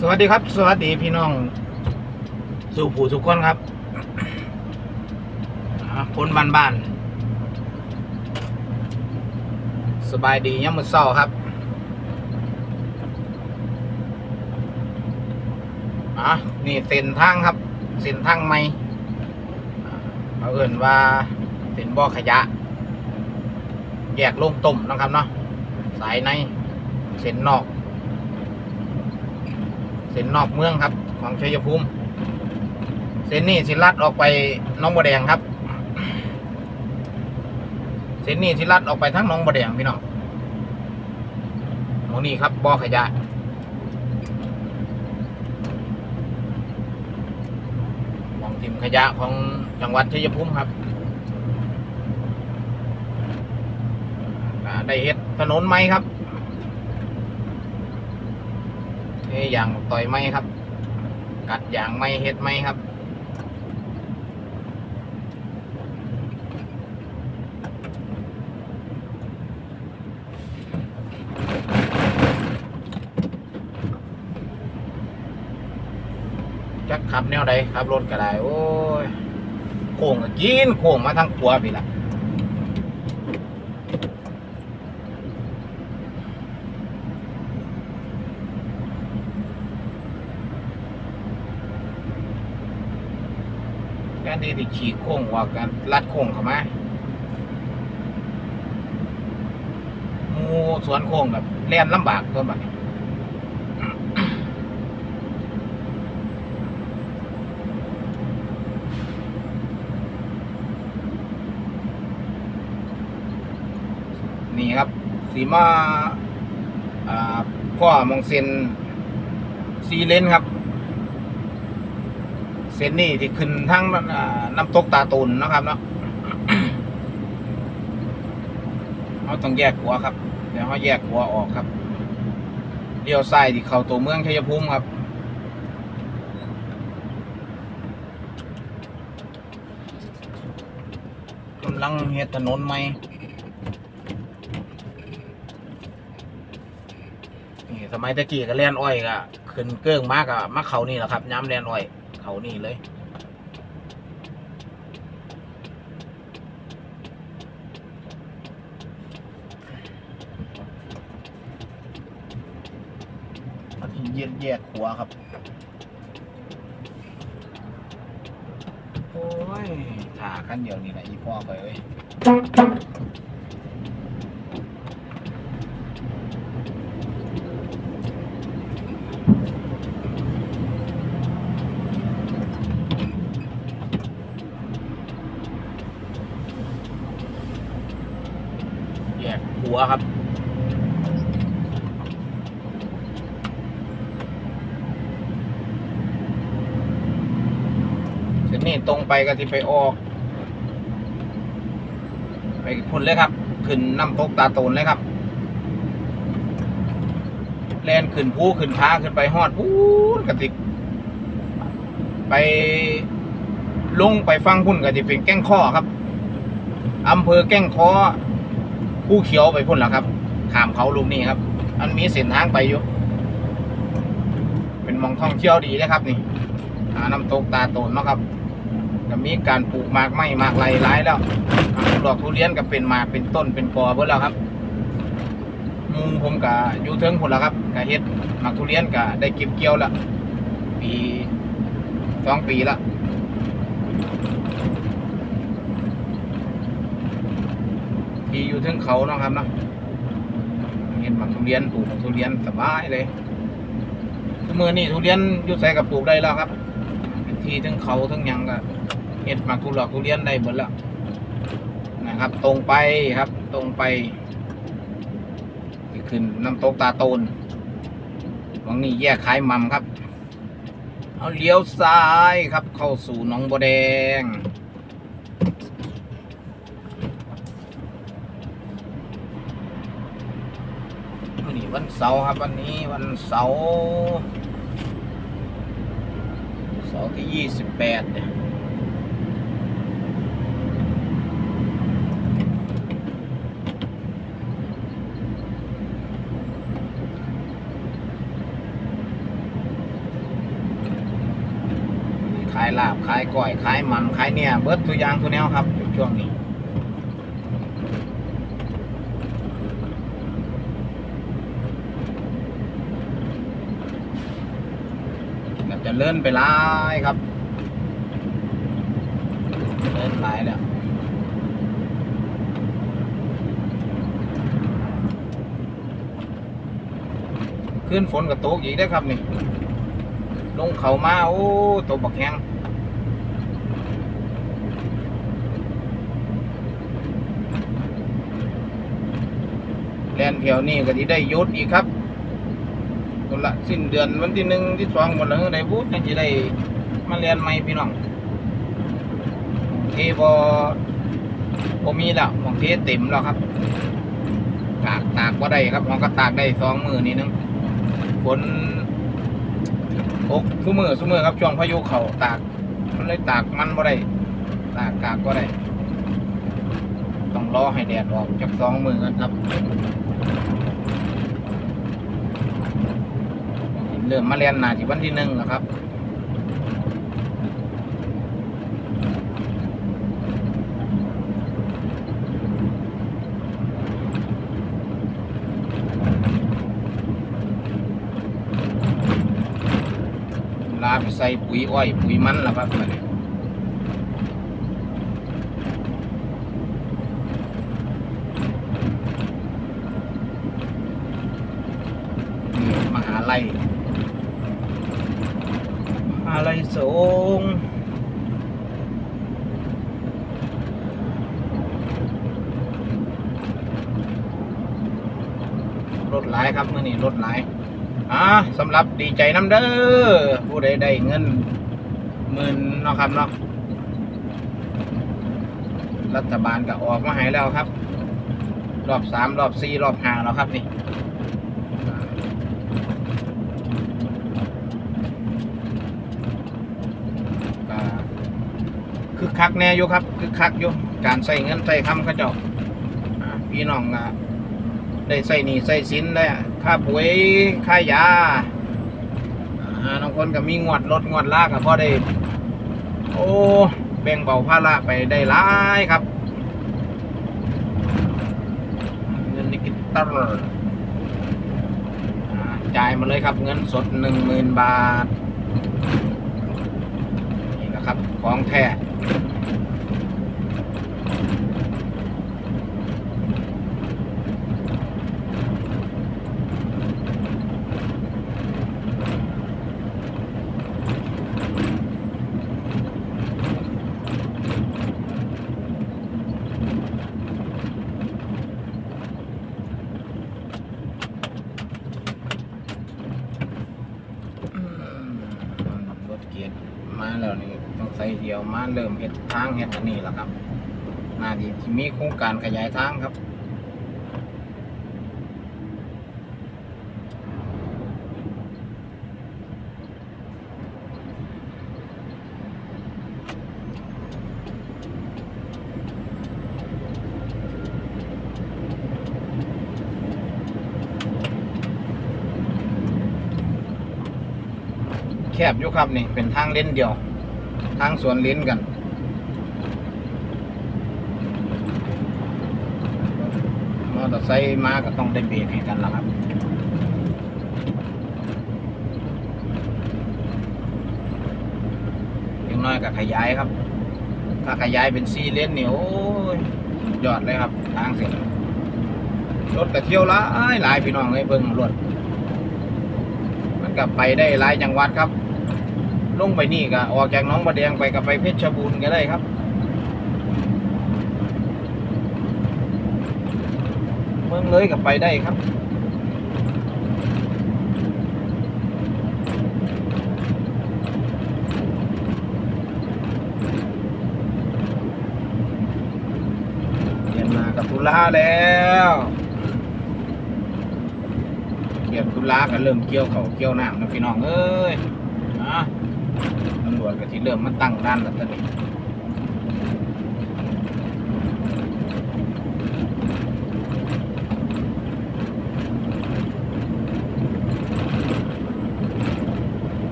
สวัสดีครับ สวัสดีพี่น้องสู่ผู้ทุกคนครับคนบ้านบ้านสบายดียังมือเศร้าครับอะนี่เส้นทางครับ เส้นทางใหม่อ่าเขาเอื่นว่าเส้นบ่อขยะ แยกลงต้มนะครับเนาะสายในเส้นนอก ส้นนอกเมืองครับ ของชัยภูมิเส้นนี้สิลัดออกไปน้องบัวแดงครับ เส้นนี้สิลัดออกไปทั้งน้องบัวแดงพี่น้องมองนี้ครับบ่อขยะมองทิมขยะของจังหวัดชัยภูมิครับได้เฮ็ดถนนไหมครับ เอ้ยางต่อยไหมครับ กัดยางไม้เฮ็ดไหมครับจักขับแนวใดขับรถก็ได้โอ้ยโค้งก็กินโค้งมาทางขวาพี่ละ การที่ที่ขี่โค้งว่ากันลัดโค้งเข้ามาหมูสวนโค้งแบบเล่นลำบากตัวแบบนี้นี่ครับสีมาอ่าข้อมองเซนซีเลนครับ เส้นนี่ที่ขึ้นทั้งน้ำตกตาตุนนะครับเนาะเราต้องแยกหัวครับ เดี๋ยวเขาแยกหัวออกครับเลี้ยวซ้ายที่เข้าตัวเมืองชัยภูมิครับกำลังเฮ็ดถนนใหม่นี่สมัยตะกี้ก็เล่นอ้อยก็ขึ้นเกิ้งมากอะมาเขานี่แหละครับย้ำเล่นอ้อย เขานี่เลยอันนี้เย็ดแยกหัวครับ โอ้ยถ่าขั้นเดียวนี่แหละอีพ่อไปเอ้ย แยก หัวครับ เส้นนี้ตรงไปก็ที่ไปออก ไปพุ่นเลยครับ ขึ้นน้ำตกตาโตนเลยครับแลนขึ้นภูขึ้นท้าขึ้นไปฮอดพูนกระติกไปลงไปฟังพุ่นก็จะเป็นแก้งข้อครับอำเภอแก้งคอ ผู้เขียวไปพุ่นแล้วครับขามเขาลูกนี้ครับ อันมีเส้นทางไปอยู่ เป็นมองท่องเที่ยวดีนะครับนี่อ่าน้ำตกตาโตนเนาะครับก็มีการปลูกหมากไม้หมากไรหลายแล้วอ่าดอกทุเรียนก็เป็นหมากเป็นต้นเป็นกอเบิดแล้วครับมูผมก็อยู่เทิงพุ่นแล้วครับก็เฮ็ดหมากทุเรียนก็ได้เก็บเกี่ยวล้วปีสองปีละีอยู่เทิงเขาเนาะครับเนาะเห็นหมากทุเรียนปลูกหมากทุเรียนสบายเลยทุกมือนี่ทุเรียนอยู่ใส่กับปลูกได้แล้วครับ ที่ทั้งเขาทั้งยังก็เห็ดหมากทุหลอกทุเรียนได้หมดแล้วนะครับ ตรงไปครับ ตรงไปขึ้นน้ำตกตาโตนตรงนี้แยกขายมัมครับ เอาเลี้ยวซ้ายครับ เข้าสู่หนองบัวแดง เสาร์ครับวันนี้วันเสาร์เสาร์ที่ยี่สิบแปดเนี่ยขายลาบขายก้อยขายมันขายเนี่ยเบิร์ตตัวอย่างตัวแนวครับช่วงนี้ เลื่อนไปหลายครับเลื่อนหลายแล้วขึ้นฝนกับโต๊กอีกได้ครับนี่ลงเขามาโอ้ตกบักแห้งแลนเที่ยวนี่ก็ที่ได้ยุดอีกครับ ตุละสิ้นเดือนวันที่หนึ่งที่สองหมดแล้วได้บูธยังจะได้มาเรียนใหม่พี่น้องเทบอบมีแล้วบางเทเต็มแล้วครับ ตากตากว่าได้ครับมันก็ตากได้สองมือนี่นึงฝนตกทุกมือทุกมือครับช่วงพายุเขาตากมันเลยตากมันบ่ได้ตากกากบ่ได้ ต้องรอให้แดดออกจากสองมือกันครับ เริ่มมาเรียนนาที่วันที่หนึ่งแล้วครับลาไปใส่ปุ๋ยอ้อย ปุ๋ยมันแล้วครับบัดนี้นี่มหาลั ยอะไรสงฆ์รถหลายครับมื่อนี้รถหลายอ่าสำหรับดีใจน้ำเด้อผู้ใดได้เงินหมื่นเนาะครับเนาะรัฐบาลก็ออกมาให้แล้วครับ รอบสามรอบสี่รอบห้าแล้วครับนี่ ก็ คือคักแน่อยู่ครับคือคักอยู่การใส่เงินใส่คำเขาเจ้าพี่น้องได้ใส่หนี่ใส่สินได้ค่าปุ๋ยค่ายาบางคนก็มีงวดรถงวดลากก็พอได้ โอ้แบ่งเบาภาระไปได้หลายครับเงินดิจิตอลอ่าจ่ายมาเลยครับ เงินสดหนึ่งหมื่นบาทนี่นะครับของแท้อืมรถเกียร์มาแล้วนี่ต้องใส่เดียว มาเริ่มเห็ดทางเห็ดอันนี้แล้วครับน่าดีที่มีโครงการขยายทางครับแคบอยู่ครับนี่เป็นทางเล่นเดียว ทางสวนเลนกันมอเตอร์ไซค์มาก็ต้องได้เบรกให้กันแล้วครับเล็กน้อยก็ขยายครับ ถ้าขยายเป็นซีเลนนี่โอ้ยสุดยอดเลยครับ ทางเส้นรถก็เที่ยวลายหลายพี่น้องเลยเบิ่งรถมันก็ไปได้หลายจังหวัดครับ ลงไปนี่ก็ออกจากน้องบัวแดงไปก็ไปเพชรบูรณ์ก็ได้ครับเมืองเลยก็ไปได้ครับเรียนมากับตุลาแล้วเรียนตุลาก็เริ่มเกี่ยวเขาเกี่ยวน้ำนะพี่น้องเอ้ย ตำรวจก็ที่เริ่มมาตั้งด้านแล้วตอนนี้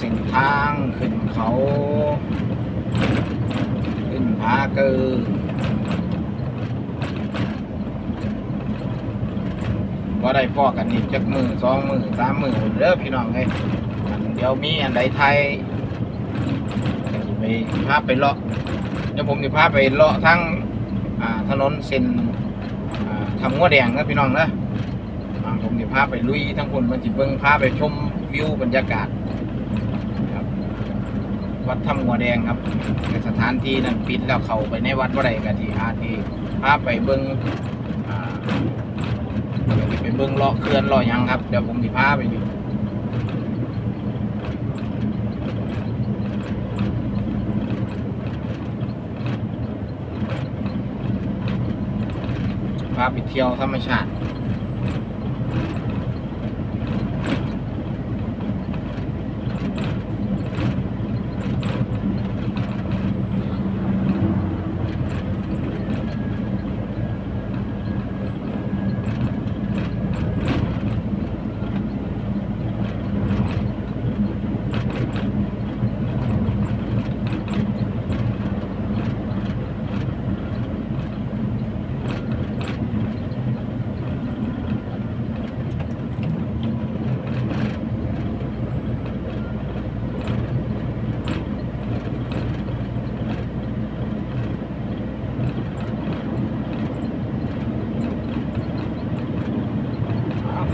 ส้นทางขึ้นเขา ขึ้นผาเกินว่าได้พ่อกันอีกจักมือสองมือสามมือเด้อพี่น้องเอ้ยอันเดี๋ยวมีอันใดไทยไปพาไปเลาะเดี๋ยวผมจะพาไปเลาะทั้งถนนเส้นทำงัวแดงนะพี่น้องนะผมจะพาไปลุยทั้งคนมันจิเบิ้งพาไปชมวิวบรรยากาศ วัดถ้ำงัวแดงครับแต่สถานที่นั้นปิดแล้วเข้าไปในวัดว่าไรกันที่อาที่พาไปเบิ้งอ่าเดี๋ยวไปเบิ้งเลาะเขื่อนเลาะยังครับ เดี๋ยวผมจะพาไปอยู่พาไปเที่ยวธรรมชาติ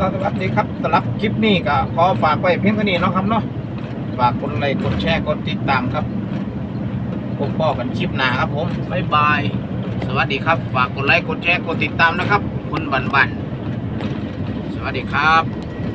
สวัสดีครับสำหรับคลิปนี้ก็ขอฝากไว้เพียงเท่านี้เนาะครับเนาะฝากกดไลค์กดแชร์กดติดตามครับพบกันคลิปหน้าครับผมบ๊ายบาย สวัสดีครับ ฝากกดไลค์กดแชร์กดติดตามนะครับ คุณบันบัน สวัสดีครับ